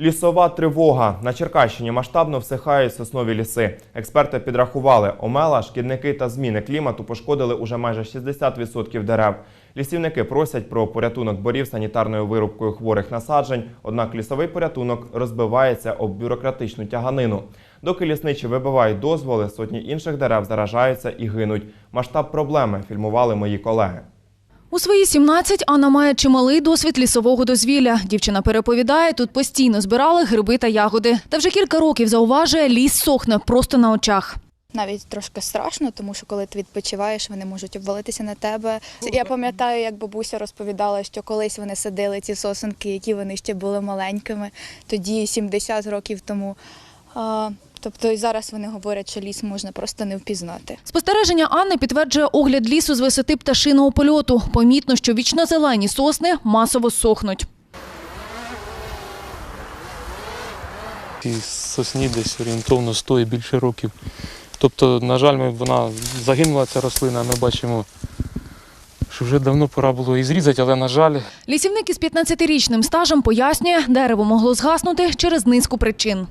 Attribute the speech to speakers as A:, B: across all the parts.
A: Лісова тривога. На Черкащині масштабно всихають соснові ліси. Експерти підрахували, омела, шкідники та зміни клімату пошкодили уже майже 60% дерев. Лісівники просять про порятунок борів санітарною вирубкою хворих насаджень, однак лісовий порятунок розбивається об бюрократичну тяганину. Доки лісничі вибивають дозволи, сотні інших дерев заражаються і гинуть. Масштаб проблеми фільмували мої колеги.
B: У свої 17 Анна має чималий досвід лісового дозвілля. Дівчина переповідає, тут постійно збирали гриби та ягоди. Та вже кілька років зауважує, ліс сохне просто на очах.
C: Навіть трошки страшно, тому що коли ти відпочиваєш, вони можуть обвалитися на тебе. Я пам'ятаю, як бабуся розповідала, що колись вони садили ці сосенки, які вони ще були маленькими, тоді 70 років тому. Тобто і зараз вони говорять, що ліс можна просто не впізнати.
B: Спостереження Анни підтверджує огляд лісу з висоти пташиного польоту. Помітно, що вічнозелені сосни масово сохнуть.
D: Сосні десь орієнтовно 100 і більше років. Тобто, на жаль, ми, вона загинула ця рослина, ми бачимо, що вже давно пора було її зрізати, але, на жаль,
B: Лісівник із 15-річним стажем пояснює, дерево могло згаснути через низку причин.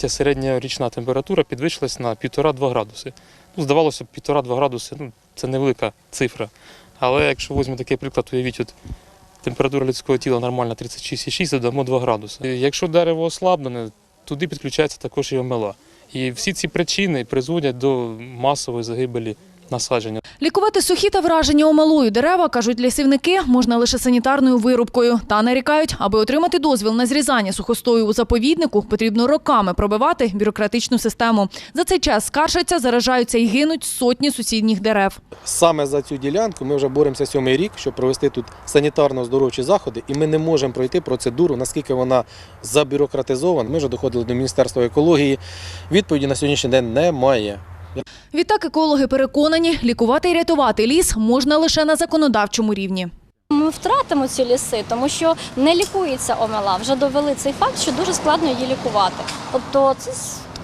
D: Середня річна температура підвищилась на 1,5-2 градуси. Ну, здавалося б, 1,5-2 градуси ну, це невелика цифра. Але якщо візьмемо такий приклад, уявіть, от температура людського тіла нормальна 36,6, додамо 2 градуси. Якщо дерево ослаблене, туди підключається також і омела. І всі ці причини призводять до масової загибелі насадження.
B: Лікувати сухі та вражені омалою дерева, кажуть лісівники, можна лише санітарною вирубкою. Та нарікають, аби отримати дозвіл на зрізання сухостою у заповіднику, потрібно роками пробивати бюрократичну систему. За цей час скаржаться, заражаються і гинуть сотні сусідніх дерев.
E: Саме за цю ділянку ми вже боремося сьомий рік, щоб провести тут санітарно-здоровчі заходи, і ми не можемо пройти процедуру, наскільки вона забюрократизована. Ми вже доходили до Міністерства екології. Відповіді на сьогоднішній день немає.
B: Відтак екологи переконані, лікувати і рятувати ліс можна лише на законодавчому рівні.
F: Ми втратимо ці ліси, тому що не лікується омела. Вже довели цей факт, що дуже складно її лікувати. Тобто це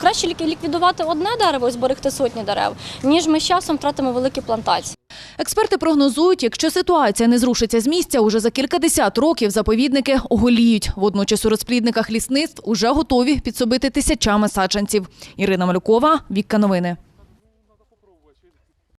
F: краще ліквідувати одне дерево і зберегти сотні дерев, ніж ми з часом втратимо великі плантації.
B: Експерти прогнозують, якщо ситуація не зрушиться з місця, уже за кількадесят років заповідники оголіють. Водночас у розплідниках лісництв уже готові підсобити тисячами саджанців. Ірина Малюкова, Вікка Новини.